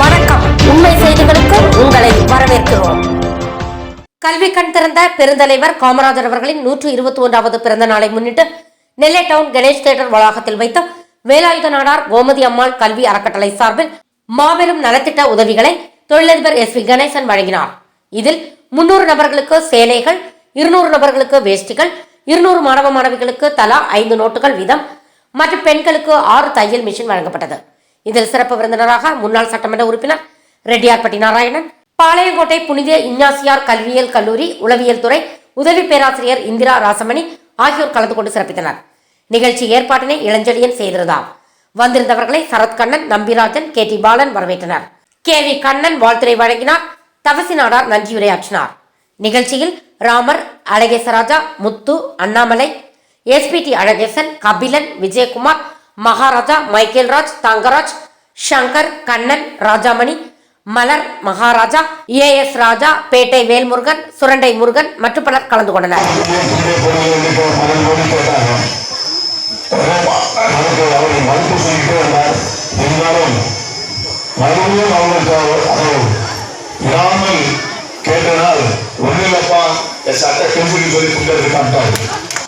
வணக்கம். உண்மை செய்திகளுக்கு உங்களை வரவேற்கிறோம். கல்வி கண் திறந்த பெருந்தலைவர் காமராஜர் அவர்களின் நூற்று இருபத்தி ஒன்றாவது பிறந்த நாளை முன்னிட்டு நெல்லை டவுன் கணேஷ் தியேட்டர் வளாகத்தில் வைத்து வேலாயுத நாடார் கோமதி அம்மாள் கல்வி அறக்கட்டளை சார்பில் மாபெரும் நலத்திட்ட உதவிகளை தொழிலதிபர் எஸ் வி கணேசன் வழங்கினார். இதில் முன்னூறு நபர்களுக்கு சேலைகள் இருநூறு நபர்களுக்கு வேஷ்டிகள் இருநூறு மாணவ மாணவிகளுக்கு தலா ஐந்து நோட்டுகள் வீதம் மற்றும் பெண்களுக்கு ஆறு தையல் மிஷின் வழங்கப்பட்டது. இதில் சிறப்பு விருந்தினராக முன்னாள் சட்டமன்ற உறுப்பினர் ரெட்டியார்பட்டி நாராயணன் பாளையங்கோட்டை புனித இஞ்ஞாசியார் கல்வியியல் கல்லூரி உளவியல் துறை உதவி பேராசிரியர் இந்திரா ராசமணி ஆகியோர் கலந்து கொண்டு சிறப்பித்தனர். நிகழ்ச்சி ஏற்பாட்டினை இளஞ்செழியன் செய்திருந்தார். வந்திருந்தவர்களை சரத்கண்ணன் நம்பிராஜன் கே டி பாலன் வரவேற்றனர். கே வி கண்ணன் வாழ்த்துரை வழங்கினார். தவசி நாடார் நன்றியுரையாற்றினார் நிகழ்ச்சியில் Ramar Azhagesaraja Muthu Annamalai SPT Azhagesan Kabilan Vijayakumar Maharaja Michaelraj Thangaraj Shankar Kannan Rajamani Malar Maharaja A S Raja Pettai Velmurugan Surandai Murugan மற்றும் பலர் கலந்து கொண்டனர். அதுக்கு கேட்டனால் ஒன்றிலப்பா சட்ட பென்சில் சொல்லி கொடுத்து காட்டார்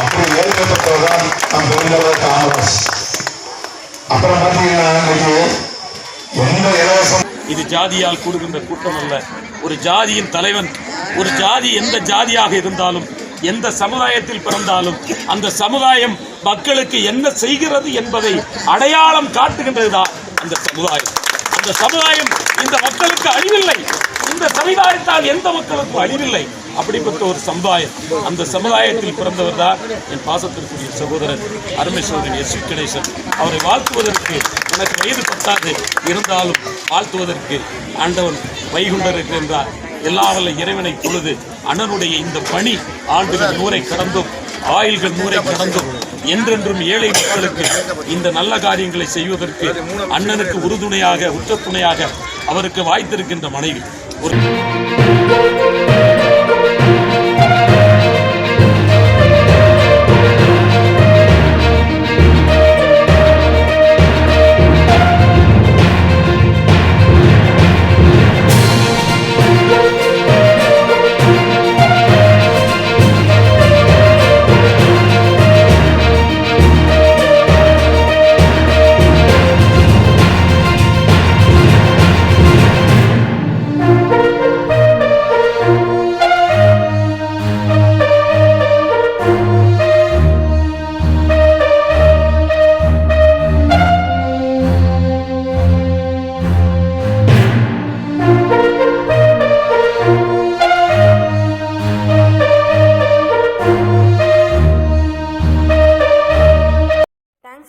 அப்படி ஏற்பட்டவர்தான் நம் பெருந்தவர் காமராஜ். அப்புறம் பார்த்தீங்கன்னா எந்த இலவசம் இது ஜாதியால் கூடுகின்ற கூட்டம் அல்ல. ஒரு ஜாதியின் தலைவன் ஒரு ஜாதி எந்த ஜாதியாக இருந்தாலும் எந்த சமுதாயத்தில் பிறந்தாலும் அந்த சமுதாயம் மக்களுக்கு என்ன செய்கிறது என்பதை அடையாளம் காட்டுகின்றதுதான் அந்த சமுதாயம். அந்த சமுதாயம் இந்த மக்களுக்கு அழிவில்லை. இந்த சமுதாயத்தால் எந்த மக்களுக்கும் அழிவில்லை. அப்படிப்பட்ட ஒரு சமுதாயம் அந்த சமுதாயத்தில் பிறந்தவர் தான் என் பாசத்திற்குரிய சகோதரர் அருமை சோதரன் எஸ் வி கணேசன். அவரை வாழ்த்துவதற்கு எனக்கு வயது பத்தாது. இருந்தாலும் வாழ்த்துவதற்கு ஆண்டவன் வைகுண்டர் இருக்கின்றார் எல்லா வல்ல இறைவனை பொழுது அண்ணனுடைய இந்த பணி ஆண்டுகள் நூறை கடந்தும் ஆயுள்கள் நூறை கடந்தும் என்றென்றும் ஏழை மக்களுக்கு இந்த நல்ல காரியங்களை செய்வதற்கு அண்ணனுக்கு உறுதுணையாக உற்ற துணையாக அவருக்கு வாய்த்திருக்கின்ற மனைவி. ஒரு